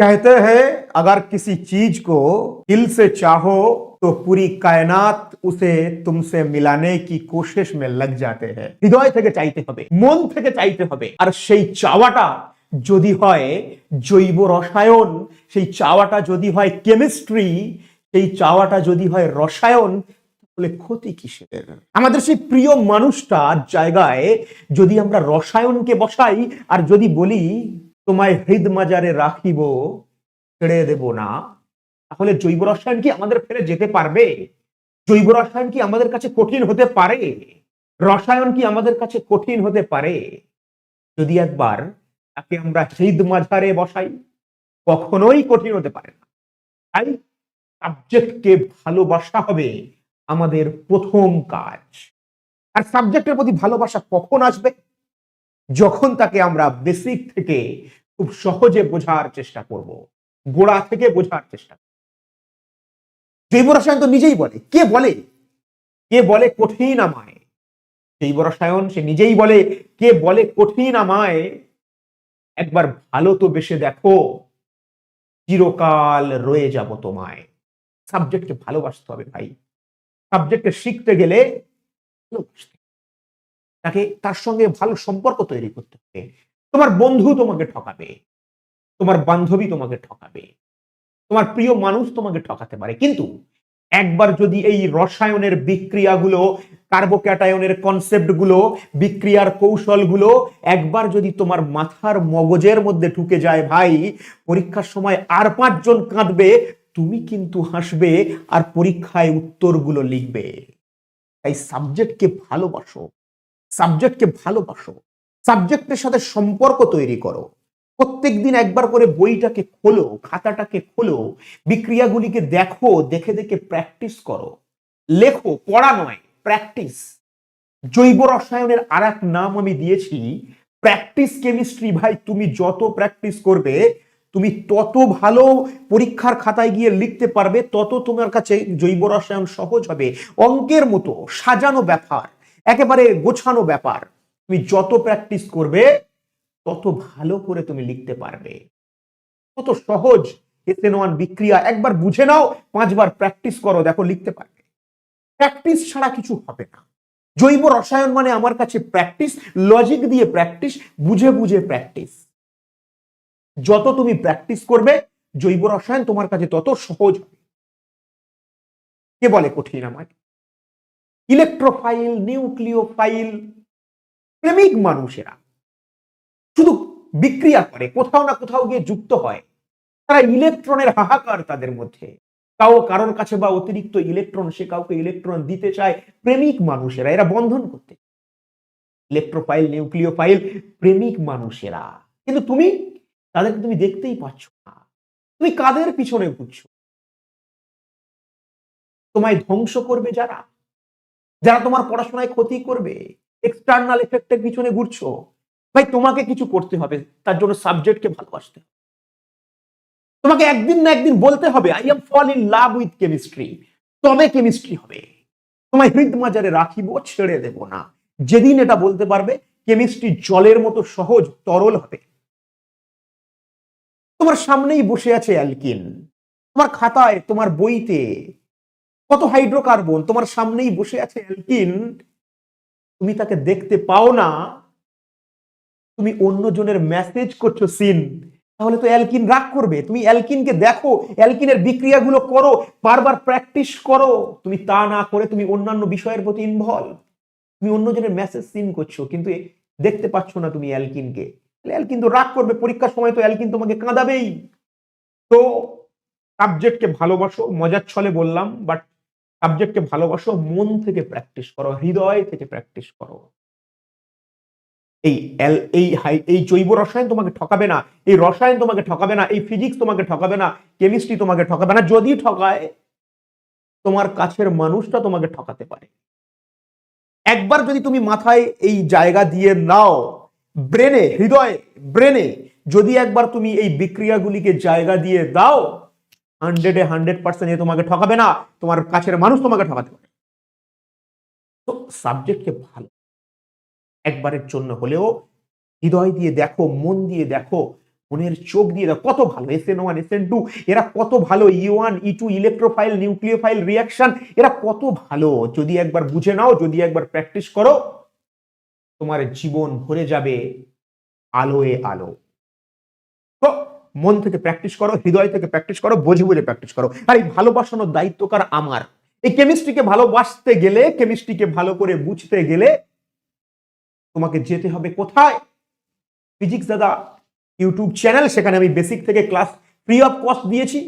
कहते हैं अगर किसी चीज को दिल से चाहो तो पूरी कायनात उसे तुमसे मिलाने की कोशिश में लग जाते हैं হৃদয় থেকে চাইতে হবে মন থেকে চাইতে হবে আর সেই চাওয়াটা যদি হয় জৈব রসায়ন সেই চাওয়াটা যদি হয় কেমিস্ট্রি সেই চাওয়াটা যদি হয় রসায়ন তাহলে ক্ষতি কিসের আমাদের সেই প্রিয় মানুষটার জায়গায় যদি আমরা রসায়নকে বসাই আর যদি বলি তোমায় হৃদ মাজারে রাখিব, ছেড়ে দেব না। তাহলে জৈব রসায়ন কি আমাদের ফেলে যেতে পারবে? জৈব রসায়ন কি আমাদের কাছে কঠিন হতে পারে? রসায়ন কি আমাদের কাছে কঠিন হতে পারে? যদি একবার তাকে আমরা হৃদ মাঝারে বসাই, কখনোই কঠিন হতে পারে না। তাই সাবজেক্টকে ভালোবাসা হবে আমাদের প্রথম কাজ। আর সাবজেক্টের প্রতি ভালোবাসা কখন আসবে? যখন তাকে আমরা বেসিক থেকে খুব সহজে বোঝার চেষ্টা করব, গোড়া থেকে বোঝার চেষ্টা জৈব রসায়ন তো নিজেই বলে, কে বলে? কে বলে কঠিন আমায়? জৈব রসায়ন সে নিজেই বলে, কে বলে কঠিন আমায়? একবার ভালো তো বেশে দেখো, চিরকাল রয়ে যাব তোমায়। সাবজেক্টকে ভালোবাসতে হবে ভাই। সাবজেক্টে শিখতে গেলে ভালোবাসতে। তাকে তার সঙ্গে ভালো সম্পর্ক তৈরি করতে হবে। তোমার বন্ধু তোমাকে ঠকাবে। তোমার বান্ধবী তোমাকে ঠকাবে। তোমার প্রিয় মানুষ তোমাকে ঠকাতে পারে। কিন্তু একবার যদি এই রসায়নের বিক্রিয়াগুলো, কার্বোক্যাটায়নের কনসেপ্টগুলো, বিক্রিয়ার কৌশলগুলো একবার যদি তোমার মাথার মগজের মধ্যে ঢুকে যায়, ভাই, পরীক্ষার সময় আর পাঁচজন কাঁদবে, তুমি কিন্তু হাসবে আর পরীক্ষায় উত্তরগুলো লিখবে। তাই সাবজেক্টকে ভালোবাসো। সাবজেক্টকে ভালোবাসো। সাবজেক্টের সাথে সম্পর্ক তৈরি করো। প্রত্যেক দিন একবার করে বইটাকে খোলো, খাতাটাকে খোলো, বিক্রিয়াগুলিকে দেখো, দেখে দেখে প্র্যাকটিস করো। লেখো, পড়া নয় প্র্যাকটিস জৈব রসায়নের আর এক নাম আমি দিয়েছি প্র্যাকটিস কেমিস্ট্রি ভাই, তুমি যত প্র্যাকটিস করবে, তুমি তত ভালো পরীক্ষার খাতায় গিয়ে লিখতে পারবে, তত তোমার কাছে জৈব রসায়ন সহজ হবে। অঙ্কের মতো, সাজানো ব্যাপার। একেবারে গোছানো ব্যাপার। তুমি যত প্র্যাকটিস করবে, তত ভালো করে তুমি লিখতে পারবে। কত সহজ এসএন ওয়ান বিক্রিয়া একবার বুঝে নাও, পাঁচবার প্র্যাকটিস করো, দেখো লিখতে পারবে। প্র্যাকটিস ছাড়া কিছু হবে না। জৈব রসায়ন মানে আমার কাছে প্র্যাকটিস লজিক দিয়ে প্র্যাকটিস বুঝে বুঝে প্র্যাকটিস যত তুমি প্র্যাকটিস করবে, জৈব রসায়ন তোমার কাছে তত সহজ হবে। কে বলে কঠিন আমার ইলেকট্রোফাইল, নিউক্লিওফাইল, প্রেমিক মানুষেরা শুধু বিক্রিয়া করে, কোথাও না কোথাও গিয়ে যুক্ত হয়। তারা ইলেকট্রনের হাহাকার তাদের মধ্যে। কাউ কারোর কাছে বা অতিরিক্ত ইলেকট্রন, সে কাউকে ইলেকট্রন দিতে চায় প্রেমিক মানুষেরা। এরা বন্ধন করতে ইলেকট্রোফাইল, নিউক্লিওফাইল, প্রেমিক মানুষেরা। কিন্তু তুমি, তাদেরকে তুমি দেখতেই পাচ্ছ না। তুমি কাদের পিছনে ঘুরছো? তোমায় ধ্বংস করবে যারা? যারা তোমার পড়াশোনায় ক্ষতি করবে এক্সটার্নাল এফেক্টের পিছনে ঘুরছো, ভাই তোমাকে কিছু করতে হবে, তার জন্য সাবজেক্টকে ভালোবাসতে তোমাকে একদিন না একদিন বলতে হবে I am fall in love with chemistry তবে কেমিস্ট্রি হবে। তোমায় হৃদ মাজারে রাখিব, ছেড়ে দেব না। যেদিন এটা বলতে পারবে কেমিস্ট্রি জলের মতো সহজ, তরল হবে। তোমার সামনেই বসে আছে অ্যালকিন। তোমার খাতায়, তোমার বইতে কত হাইড্রোকার্বন? তোমার সামনেই বসে আছে অ্যালকিন। তুমি তাকে দেখতে পাও না। তুমি অন্যজনের মেসেজ করছ সিন। তাহলে তো অ্যালকিন রাগ করবে। তুমি অ্যালকিনকে দেখো, অ্যালকিনের বিক্রিয়াগুলো করো, বারবার প্র্যাকটিস করো। তুমি তা না করে তুমি অন্যান্য বিষয়ের প্রতি ইনভলভ তুমি অন্যজনের মেসেজ সিন করছ, কিন্তু দেখতে পাচ্ছ না তুমি অ্যালকিনকে। অ্যালকিন তো রাগ করবে। পরীক্ষার সময় তো অ্যালকিন তোমাকে কাঁদাবেই। তো সাবজেক্টকে ভালোবাসো, মজার ছলে বললাম বাট সাবজেক্টকে ভালোবাসো, মন থেকে প্র্যাকটিস করো, হৃদয় থেকে প্র্যাকটিস করো। এই এই হাই- এই জৈব রসায়ন তোমাকে ঠকাবে না, এই রসায়ন তোমাকে ঠকাবে না, এই ফিজিক্স তোমাকে ঠকাবে না কেমিস্ট্রি তোমাকে ঠকাবে না, যদি ঠকায়, তোমার কাছের মানুষটা তোমাকে ঠকাতে পারে। একবার যদি তুমি মাথায় এই জায়গা দিয়ে নাও ব্রেনে হৃদয়ে ব্রেনে যদি একবার তুমি এই বিক্রিয়াগুলিকে জায়গা দিয়ে দাও হান্ড্রেডে হান্ড্রেড পার্সেন্ট তোমাকে ঠকাবে না, তোমার কাছের মানুষ তোমাকে ঠকাতে পারে তো সাবজেক্টকে ভালো, একবারের জন্য হলেও হৃদয় দিয়ে দেখো, মন দিয়ে দেখো, মনের চোখ দিয়ে দেখো, কত ভালো S N one S N two এরা কত ভালো E one E two electrophile nucleophile reaction এরা কত ভালো। যদি একবার বুঝে নাও, যদি একবার প্র্যাকটিস করো, তোমার জীবন ভরে যাবে আলোয় আলো। মন থেকে প্র্যাকটিস করো, হৃদয় থেকে প্র্যাকটিস করো, বুঝে বুঝে প্র্যাকটিস করো। আর এই ভালোবাসানোর দায়িত্বকার আমার। এই কেমিস্ট্রিকে ভালোবাসতে গেলে কেমিস্ট্রিকে ভালো করে বুঝতে গেলে তোমাকে যেতে হবে কোথায়? ফিজিক্স দাদা ইউটিউব চ্যানেল সেখানে আমি বেসিক থেকে ক্লাস ফ্রি অফ কস্ট দিয়েছি।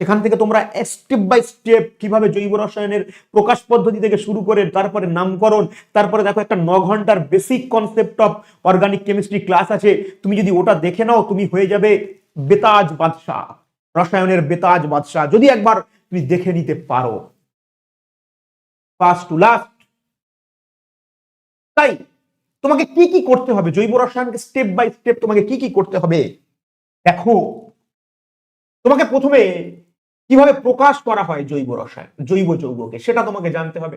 এখান থেকে তোমরা স্টেপ বাই স্টেপ কীভাবে জৈব রসায়নের প্রকাশ পদ্ধতি থেকে শুরু করে তারপরে নামকরণ, তারপরে দেখো একটা ন ঘণ্টার basic concept of organic chemistry class আছে। তুমি যদি ওটা দেখে নাও, তুমি হয়ে যাবে বেতাজ বাদশাহ, রসায়নের বেতাজ বাদশাহ, যদি একবার তুমি দেখে নিতে পারো। ফার্স্ট টু লাস্ট তাই তোমাকে কি কি করতে হবে? জৈব রসায়নকে স্টেপ বাই স্টেপ তোমাকে কি কি করতে হবে? দেখো, তোমাকে প্রথমে কীভাবে প্রকাশ করা হয় জৈব রসায়ন, জৈব যৌগকে, সেটা তোমাকে জানতে হবে।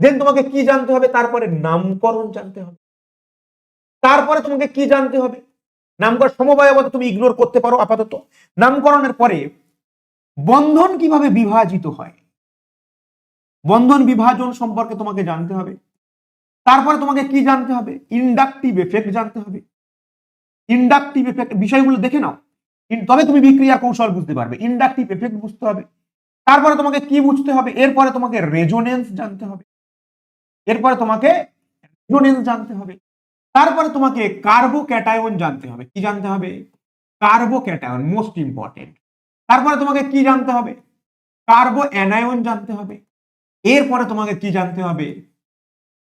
দেন তোমাকে কি জানতে হবে? তারপরে নামকরণ জানতে হবে। তারপরে তোমাকে কি জানতে হবে? নামকরণ সমবায়বত তুমি ইগনোর করতে পারো আপাতত। নামকরণের পরে বন্ধন কীভাবে বিভাজিত হয়? বন্ধন বিভাজন সম্পর্কে তোমাকে জানতে হবে। তারপরে তোমাকে কি জানতে হবে? ইন্ডাকটিভ এফেক্ট জানতে হবে। ইন্ডাকটিভ এফেক্ট বিষয়গুলো দেখে নাও। তবে তুমি বিক্রিয়ার কৌশল বুঝতে পারবে। ইন্ডাকটিভ এফেক্ট বুঝতে হবে। তারপরে তোমাকে কি বুঝতে হবে? এরপরে তোমাকে রেজোনেন্স জানতে হবে। এরপরে তোমাকে রেজোনেন্স জানতে হবে। তারপরে তোমাকে কার্বো ক্যাটায়ন জানতে হবে। কি জানতে হবে? কার্বো ক্যাটায়ন মোস্ট ইম্পর্টেন্ট তারপরে তোমাকে কি জানতে হবে? কার্বো অ্যানায়ন জানতে হবে। এরপরে তোমাকে কি জানতে হবে?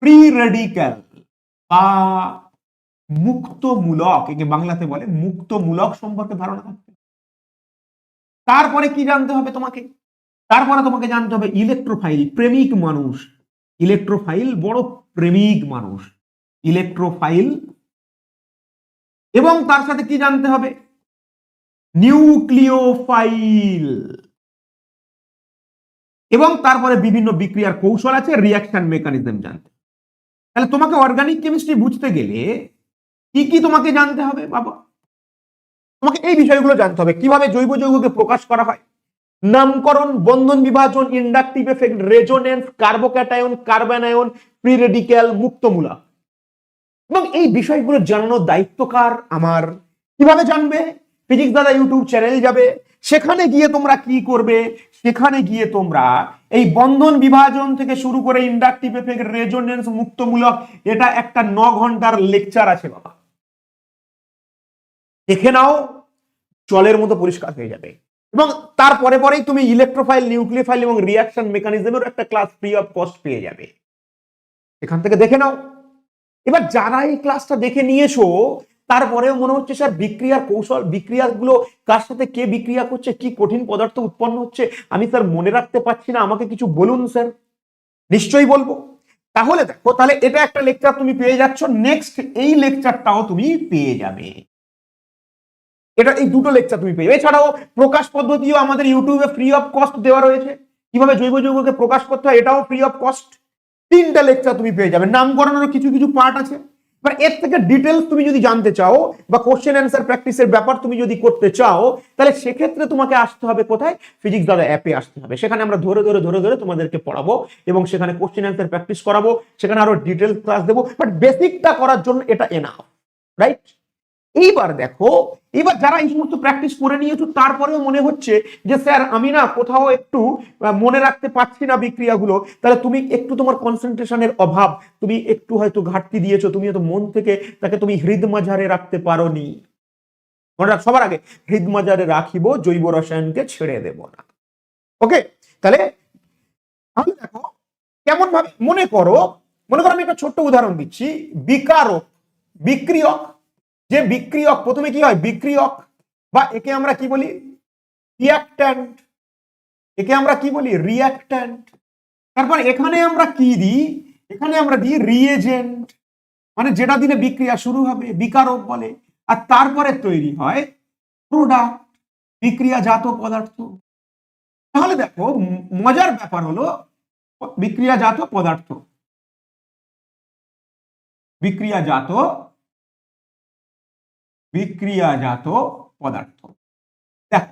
প্রি রেডিক্যাল বা মুক্তমূলক একে বাংলাতে বলে মুক্তমূলক সম্পর্কে ধারণা থাকতে তারপরে কি জানতে হবে তোমাকে? তারপরে তোমাকে জানতে হবে ইলেকট্রোফাইল প্রেমিক মানুষ। ইলেকট্রোফাইল বড় প্রেমিক মানুষ। ইলেকট্রোফাইল এবং তার সাথে কি জানতে হবে? নিউক্লিওফাইল এবং তারপরে বিভিন্ন বিক্রিয়ার কৌশল আছে রিয়াকশন মেকানিজম জানতে তাহলে তোমাকে অর্গানিক কেমিস্ট্রি বুঝতে গেলে কি কি তোমাকে জানতে হবে বাবা? তোমাকে এই বিষয়গুলো জানতে হবে, কীভাবে জৈব যৌগকে প্রকাশ করা হয়? নামকরণ, বন্ধন বিভাজন inductive effect resonance carbocation carbanion free radical মুক্তমূলক এবং এই বিষয়গুলো জানানোর দায়িত্বকার আমার। কীভাবে জানবে? ফিজিক্স দাদা ইউটিউব চ্যানেল যাবে। সেখানে গিয়ে তোমরা কি করবে? সেখানে গিয়ে তোমরা এই বন্ধন বিভাজন থেকে শুরু করে ইন্ডাকটিভ এফেক্ট রেজোনেন্স মুক্তমূলক, এটা একটা ন ঘণ্টার লেকচার আছে বাবা। দেখে নাও, জলের মতো পরিষ্কার হয়ে যাবে। এবং তারপরে পরেই তুমি ইলেকট্রোফাইল নিউক্লিওফাইল এবং রিয়াকশন মেকানিজমের একটা ক্লাস ফ্রি অফ কস্ট পেয়ে যাবে। এখান থেকে দেখে নাও। এবার যারা এই ক্লাসটা দেখে নিয়েছো, তারপরেও মনে হচ্ছে স্যার বিক্রিয়ার কৌশল, বিক্রিয়াগুলো কার সাথে কে বিক্রিয়া করছে, কি কঠিন পদার্থ উৎপন্ন হচ্ছে, আমি স্যার মনে রাখতে পারছি না, আমাকে কিছু বলুন স্যার নিশ্চয়ই বলব। তাহলে দেখো, তাহলে এটা একটা লেকচার তুমি পেয়ে যাচ্ছ নেক্সট এই লেকচারটাও তুমি পেয়ে যাবে। এটা এই দুটো লেকচার তুমি পেয়ে এছাড়াও প্রকাশ পদ্ধতিও আমাদের ইউটিউবে ফ্রি অফ কস্ট দেওয়া রয়েছে। কীভাবে জৈব যৌগকে প্রকাশ করতে হয়, এটাও ফ্রি অফ কস্ট তিনটা লেকচার তুমি পেয়ে যাবে। নামকরণেরও কিছু কিছু পার্ট আছে। এবার এর থেকে ডিটেলস তুমি যদি জানতে চাও বা কোশ্চেন অ্যান্সার প্র্যাকটিসের ব্যাপার তুমি যদি করতে চাও, তাহলে সেক্ষেত্রে তোমাকে আসতে হবে কোথায়? ফিজিক্স দাদা অ্যাপে আসতে হবে। সেখানে আমরা ধরে ধরে ধরে ধরে তোমাদেরকে পড়াবো এবং সেখানে কোশ্চেন অ্যান্সার প্র্যাকটিস করাবো। সেখানে আরও ডিটেলস ক্লাস দেবো। বাট বেসিকটা করার জন্য এটা এনাফ রাইট এইবার দেখো এবার যারা এই সমস্ত প্র্যাকটিস করে নিয়েছো, তারপরেও মনে হচ্ছে যে, স্যার, আমি না কোথাও একটু মনে রাখতে পারছি না বিক্রিয়াগুলো। তাহলে তুমি একটু তোমার কনসেন্ট্রেশনের অভাব, তুমি একটু হয়তো ঘাটতি দিয়েছ, তুমি হয়তো মন থেকে তাকে তুমি হৃদ মাঝারে রাখতে পারোনি। মনে রাখ, সবার আগে হৃদ মাঝারে রাখিব, জৈব রসায়নকে ছেড়ে দেব না। ওকে? তাহলে আমি দেখো কেমন ভাবে মনে করো মনে করো আমি একটা ছোট্ট উদাহরণ দিচ্ছি। বিকারক, বিক্রিয়ক যে বিক্রিয়ক, প্রথমে কি হয়? বিক্রিয়ক বা একে আমরা কি বলি? রিয়াক্ট্যান্ট একে আমরা কি বলি? রিয়াক্ট্যান্ট তারপর এখানে আমরা কি দিই? এখানে আমরা দিই রিয়েজেন্ট মানে যেটা দিলে বিক্রিয়া শুরু হবে, বিকারক বলে। আর তারপরে তৈরি হয় প্রোডাক্ট বিক্রিয়াজাত পদার্থ। তাহলে দেখো, মজার ব্যাপার হলো বিক্রিয়াজাত পদার্থ। বিক্রিয়াজাত বিক্রিয়াজাত পদার্থ। দেখ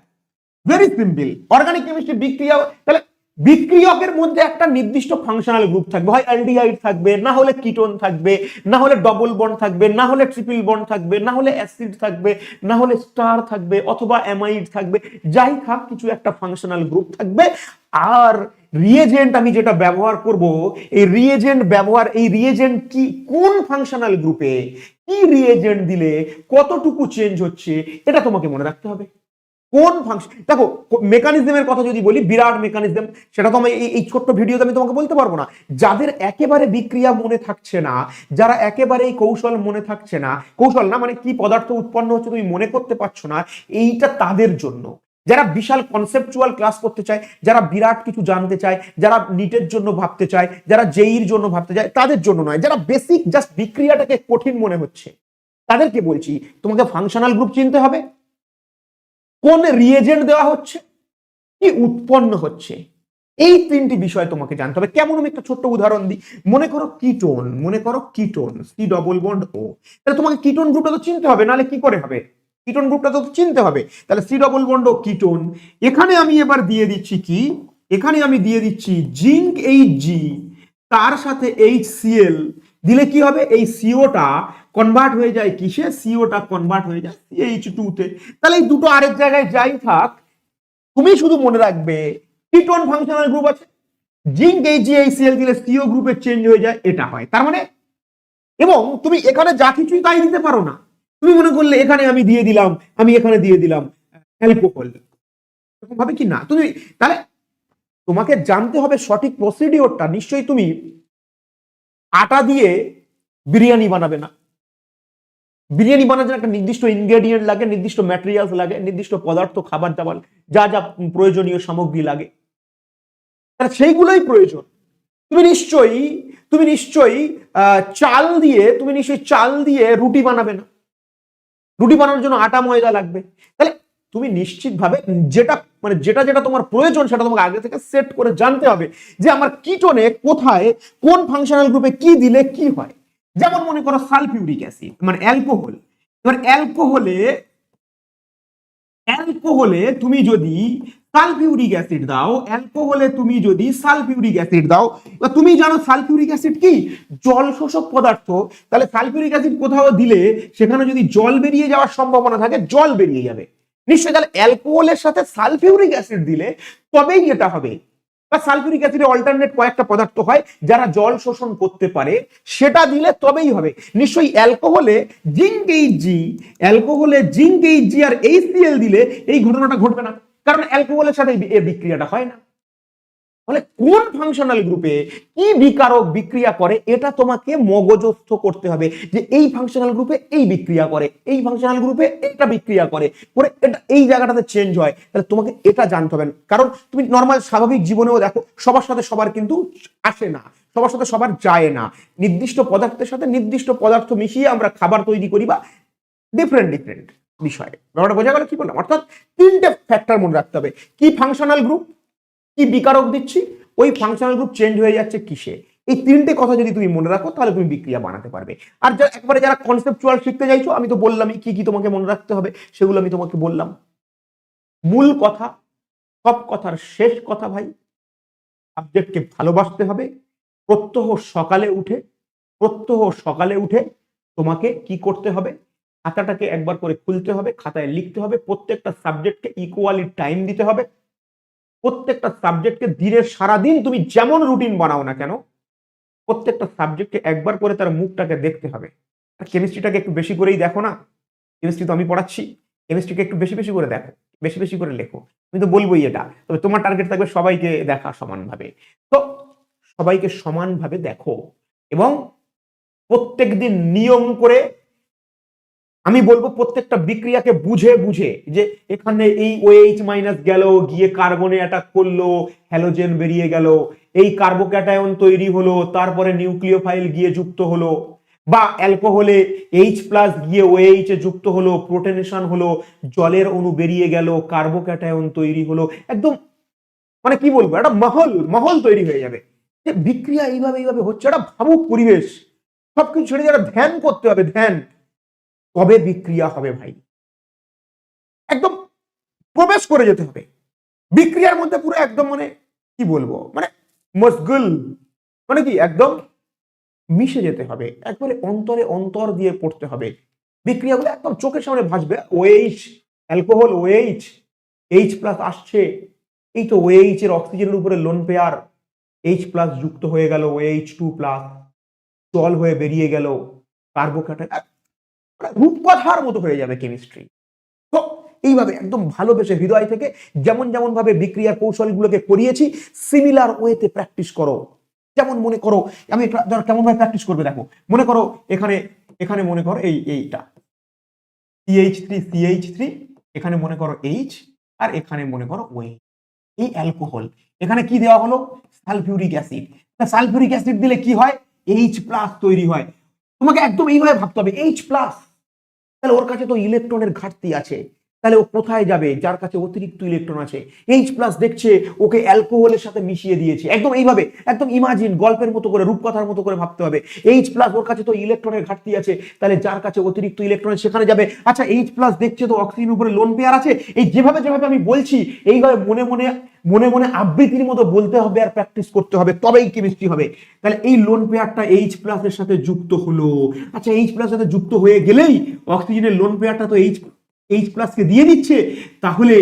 ভেরি সিম্পল অর্গানিক কেমিস্ট্রি বিক্রিয়া, তাহলে বিক্রিয়কের মধ্যে একটা নির্দিষ্ট ফাংশনাল গ্রুপ থাকবে, হয় অ্যালডিহাইড থাকবে, না হলে কিটোন থাকবে, না হলে ডবল বন্ড থাকবে, না হলে ট্রিপল বন্ড থাকবে, না হলে অ্যাসিড থাকবে, না হলে স্টার থাকবে অথবা অ্যামাইড থাকবে, যাই থাক, কিছু একটা ফাংশনাল গ্রুপ থাকবে। আর রিয়েজেন্ট আমি যেটা ব্যবহার করব, এই রিয়েজেন্ট ব্যবহার, এই রিয়েজেন্ট কি, কোন ফাংশনাল গ্রুপে কি রিয়েজেন্ট দিলে কতটুকু চেঞ্জ হচ্ছে, এটা তোমাকে মনে রাখতে হবে। কোন ফাংশন দেখো মেকানিজমের কথা যদি বলি, বিরাট মেকানিজম সেটা তো আমি এই ছোট্ট ভিডিওতে আমি তোমাকে বলতে পারব না। যাদের একেবারে বিক্রিয়া মনে থাকছে না, যারা একেবারে এই কৌশল মনে থাকছে না, কৌশল না মানে কি পদার্থ উৎপন্ন হচ্ছে তুমি মনে করতে পারছ না, এইটা তাদের জন্য। যারা বিশাল কনসেপচুয়াল ক্লাস করতে চায়, যারা বিরাট কিছু জানতে চায়, যারা নিটের জন্য ভাবতে চায়, যারা জেইর জন্য ভাবতে চায়, তাদের জন্য নয়, যারা বেসিক জাস্ট বিক্রিয়াটাকে কঠিন মনে হচ্ছে, তাদেরকে বলছি, তোমাকে ফাংশনাল গ্রুপ চিনতে হবে। কোন রিয়েজেন্ট দেওয়া হচ্ছে? কি উৎপন্ন হচ্ছে? এই তিনটি বিষয় তোমাকে জানতে হবে। কেমন আমি একটা ছোট্ট উদাহরণ দিই? মনে করো কিটোন মনে করো ketone C double bond O তাহলে তোমাকে কিটোন গ্রুপটা তো চিনতে হবে, নাহলে কি করে হবে? কিটোন গ্রুপটা তো চিনতে হবে। তাহলে সি ডবল বন্ড কিটোন। এখানে আমি এবার দিয়ে দিচ্ছি কি? এখানে আমি দিয়ে দিচ্ছি জিঙ্ক এইচ জি, তার সাথে এইচ সিএল দিলে কি হবে? এই সিওটা কনভার্ট হয়ে যায় কিসে? সিওটা কনভার্ট হয়ে যায় সি এইচ টু তে। তাহলে এই দুটো আরেক জায়গায় যাই থাক। তুমি শুধু মনে রাখবে, কিটোন ফাংশনাল গ্রুপ আছে। Zinc H G, H CL দিলে সিও গ্রুপে চেঞ্জ হয়ে যায়, এটা হয়। তার মানে? এবং তুমি এখানে যা কিছুই তাই দিতে পারো না। তুমি মনে করলে এখানে আমি দিয়ে দিলাম, আমি এখানে দিয়ে দিলাম। অ্যালকোহল এরকম ভাবে কি না? তুমি তাহলে তোমাকে জানতে হবে সঠিক প্রসিডিওরটা নিশ্চয়ই তুমি আটা দিয়ে বিরিয়ানি বানাবে না। বিরিয়ানি বানার জন্য একটা নির্দিষ্ট ইনগ্রেডিয়েন্ট লাগে, নির্দিষ্ট ম্যাটেরিয়ালস লাগে, নির্দিষ্ট পদার্থ খাবার দাবার যা যা প্রয়োজনীয় সামগ্রী লাগে। তাহলে সেইগুলোই প্রয়োজন। তুমি নিশ্চয়ই তুমি নিশ্চয়ই চাল দিয়ে, তুমি নিশ্চয়ই চাল দিয়ে রুটি বানাবে না। রুটি বানানোর জন্য আটা, ময়দা লাগবে। তাহলে তুমি নিশ্চিতভাবে যেটা মানে যেটা যেটা তোমার প্রয়োজন সেটা তোমাকে আগে থেকে সেট করে জানতে হবে যে আমার কিটনে কোথায়, কোন ফাংশনাল গ্রুপে কি দিলে কি হয়। যেমন মনে করো সালফিউরিক অ্যাসিড মানে অ্যালকোহল এবার অ্যালকোহলে অ্যালকোহলে তুমি যদি সালফিউরিক অ্যাসিড দাও, অ্যালকোহলে তুমি যদি সালফিউরিক অ্যাসিড দাও বা তুমি জানো সালফিউরিক অ্যাসিড কি? জল শোষক পদার্থ। তাহলে সালফিউরিক অ্যাসিড কোথাও দিলে সেখানে যদি জল বেরিয়ে যাওয়ার সম্ভাবনা থাকে, জল বেরিয়ে যাবে। নিশ্চয়ই, তাহলে অ্যালকোহলের সাথে সালফিউরিক অ্যাসিড দিলে তবেই এটা হবে। বা সালফিউরিক অ্যাসিডের অল্টারনেট কয়েকটা পদার্থ হয় যারা জল শোষণ করতে পারে, সেটা দিলে তবেই হবে। নিশ্চয়ই অ্যালকোহলে জিঙ্ক এইচ জি, অ্যালকোহলে জিঙ্ক এইচ জি আর এইচ দিলে এই ঘটনাটা ঘটবে না। কারণ অ্যালকোহলের সাথে এই- বিক্রিয়াটা হয় না। ফলে কোন ফাংশনাল গ্রুপে কি বিকারক বিক্রিয়া করে? এটা তোমাকে মগজস্থ করতে হবে যে এই ফাংশনাল গ্রুপে এই বিক্রিয়া করে, এই ফাংশনাল গ্রুপে এটা বিক্রিয়া করে করে এটা এই জায়গাটাতে চেঞ্জ হয়। তাহলে তোমাকে এটা জানতে হবে। কারণ তুমি নর্মাল স্বাভাবিক জীবনেও দেখো, সবার সাথে সবার কিন্তু আসে না, সবার সাথে সবার যায় না। নির্দিষ্ট পদার্থের সাথে নির্দিষ্ট পদার্থ মিশিয়ে আমরা খাবার তৈরি করি বা ডিফারেন্ট ডিফারেন্ট বিষয়ে। ব্যাপারটা বোঝা গেল কি বললাম? অর্থাৎ তিনটে ফ্যাক্টর মনে রাখতে হবে। কি ফাংশনাল গ্রুপ কি বিকারক দিচ্ছি? ওই ফাংশনাল গ্রুপ চেঞ্জ হয়ে যাচ্ছে কিসে? এই তিনটে কথা যদি তুমি মনে রাখো, তাহলে তুমি বিক্রিয়া বানাতে পারবে। আর যা একবারে যারা কনসেপচুয়াল শিখতে চাইছো, আমি তো বললামই কি কি তোমাকে মনে রাখতে হবে, সেগুলো আমি তোমাকে বললাম। মূল কথা, সব কথার শেষ কথা ভাই সাবজেক্টকে ভালোবাসতে হবে। প্রত্যহ সকালে উঠে, প্রত্যহ সকালে উঠে তোমাকে কি করতে হবে? খাতাটাকে একবার করে খুলতে হবে, খাতায় লিখতে হবে। প্রত্যেকটা সাবজেক্টকে ইকুয়ালি টাইম দিতে হবে। প্রত্যেকটা সাবজেক্টকে দিনের সারাদিন তুমি যেমন রুটিন বানাও না কেন, প্রত্যেকটা সাবজেক্টকে একবার করে তার মুখটাকে দেখতে হবে। আর কেমিস্ট্রিটাকে একটু বেশি করেই দেখো না। কেমিস্ট্রি তো আমি পড়াচ্ছি কেমিস্ট্রিকে একটু বেশি বেশি করে দেখো, বেশি বেশি করে লেখো। আমি তো বলবোই এটা। তবে তোমার টার্গেট থাকবে সবাইকে দেখা সমানভাবে। তো সবাইকে সমানভাবে দেখো এবং প্রত্যেকদিন নিয়ম করে আমি বলব প্রত্যেকটা বিক্রিয়াকে বুঝে বুঝে যে এখানে এই ওএইচ মাইনাস গেল, গিয়ে কার্বনে অ্যাটাক করল হ্যালোজেন বেরিয়ে গেল, এই কার্বোক্যাটায়ন তৈরি হলো, তারপরে নিউক্লিওফাইল গিয়ে যুক্ত হলো, বা অ্যালকোহলে এইচ প্লাস গিয়ে ওএইচ এ যুক্ত হলো প্রোটেনেশন হলো, জলের অণু বেরিয়ে গেল কার্বোক্যাটায়ন তৈরি হলো, একদম মানে কি বলব, একটা মহল মহল তৈরি হয়ে যাবে। বিক্রিয়া এইভাবে এইভাবে হচ্ছে, একটা ভাবুক পরিবেশ। সবকিছু ছেড়ে যারা ধ্যান করতে হবে, ধ্যান। তবে বিক্রিয়া হবে ভাই? একদম প্রবেশ করে যেতে হবে। বিক্রিয়ার মধ্যে পুরো একদম মানে কি বলব? মানে মশগুল মানে কি একদম মিশে যেতে হবে। একবারে অন্তরে অন্তর দিয়ে পড়তে হবে। বিক্রিয়াগুলো একদম চোখের সামনে ভাসবে। OH alcohol OH H plus আসছে। এই তো ওএইচ এর অক্সিজেনের উপরে লোন পেয়ার এইচ প্লাস যুক্ত হয়ে গেল ওএইচ টু প্লাস জল হয়ে বেরিয়ে গেল কার্বোক্যাটাইন রূপকথার মতো হয়ে যাবে কেমিস্ট্রি তো এইভাবে একদম ভালোবেসে হৃদয় থেকে যেমন যেমন ভাবে বিক্রিয়ার কৌশলগুলোকে করিয়েছি সিমিলার ওয়েতে প্র্যাকটিস করো। যেমন মনে করো, আমি ধরো কেমন ভাবে প্র্যাকটিস করবে দেখো। মনে করো এখানে এখানে মনে করো এই, এইটা। সিএইচ থ্রি সিএইচ থ্রি এখানে মনে করো এইচ আর এখানে মনে করো ওই এই অ্যালকোহল এখানে কি দেওয়া হলো? সালফিউরিক অ্যাসিড সালফিউরিক অ্যাসিড দিলে কি হয়? এইচ প্লাস তৈরি হয়। তোমাকে একদম এইভাবে ভাবতে হবে। এইচ প্লাস তাহলে ওর কাছে তো ইলেকট্রনের ঘাটতি আছে। তাহলে ও কোথায় যাবে? যার কাছে অতিরিক্ত ইলেকট্রন আছে। এইচ প্লাস দেখছে, ওকে অ্যালকোহলের সাথে মিশিয়ে দিয়েছে। একদম এইভাবে, একদম ইমাজিন গল্পের মতো করে, রূপকথার মতো করে ভাবতে হবে। এইচ প্লাস ওর কাছে তো ইলেকট্রনের ঘাটতি আছে। তাহলে যার কাছে অতিরিক্ত ইলেকট্রন সেখানে যাবে। আচ্ছা এইচ প্লাস দেখছে তো অক্সিজেন উপরে লোন পেয়ার আছে? এই যেভাবে যেভাবে আমি বলছি, এইভাবে মনে মনে মনে মনে আবৃত্তির মতো বলতে হবে আর প্র্যাকটিস করতে হবে। তবেই কেমিস্ট্রি হবে। তাহলে এই লোন পেয়ারটা এইচ প্লাসের সাথে যুক্ত হলো। আচ্ছা এইচ প্লাসের সাথে যুক্ত হয়ে গেলেই অক্সিজেনের লোন পেয়ারটা তো এইচ এইচ প্লাসকে দিয়ে দিচ্ছে, তাহলে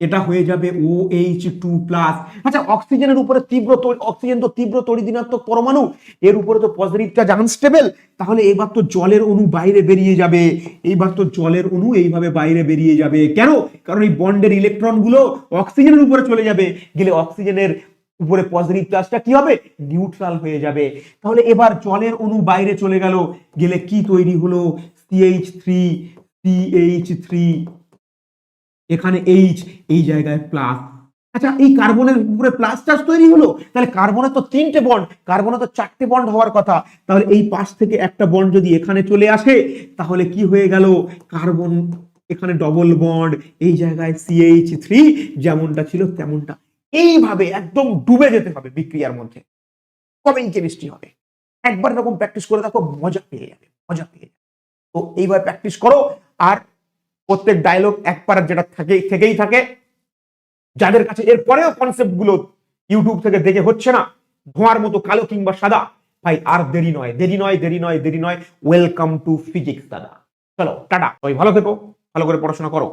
এটা হয়ে যাবে ও এইচ টু প্লাস আচ্ছা অক্সিজেনের উপরে তীব্র অক্সিজেন তো তীব্র তড়িদিনাত্মক পরমাণু, এর উপরে তো পজিটিভ চার্জ আনস্টেবল তাহলে এবার তো জলের অণু বাইরে বেরিয়ে যাবে। এইবার তো জলের অণু এইভাবে বাইরে বেরিয়ে যাবে। কেন? কারণ এই বন্ডের ইলেকট্রনগুলো অক্সিজেনের উপরে চলে যাবে। গেলে অক্সিজেনের উপরে পজিটিভ চার্জটা কি হবে? নিউট্রাল হয়ে যাবে। তাহলে এবার জলের অণু বাইরে চলে গেল। গেলে কি তৈরি হলো? সিএইচ থ্রি সিএইচ থ্রি এখানে এইচ এই জায়গায় প্লাস আচ্ছা এই কার্বনের উপরে প্লাস চার্জ তৈরি হলো? তাহলে কার্বনের তো তিনটে বন্ড কার্বনে তো চারটে বন্ড হওয়ার কথা। তাহলে এই পাশ থেকে একটা বন্ড যদি এখানে চলে আসে, তাহলে কি হয়ে গেল? কার্বন এখানে ডবল বন্ড এই জায়গায় সিএইচ থ্রি যেমনটা ছিল তেমনটা। এইভাবে একদম ডুবে যেতে হবে বিক্রিয়ার মধ্যে। তবেই কেমিস্ট্রি হবে? একবার এরকম প্র্যাকটিস করে দেখো, মজা পেয়ে যাবে, মজা পেয়ে যাবে। তো এইভাবে প্র্যাকটিস করো আর প্রত্যেক ডায়লগ এক পারার যেটা থাকে, থেকেই থাকে। যাদের কাছে এর পরেও কনসেপ্টগুলো ইউটিউব থেকে দেখে হচ্ছে না, ধোঁয়ার মতো কালো কিংবা সাদা, ভাই আর দেরি নয় দেরি নয় দেরি নয় দেরি নয়। ওয়েলকাম টু ফিজিক্স দাদা। চলো, টাটা। ওই ভালো থেকো, ভালো করে পড়াশোনা করো।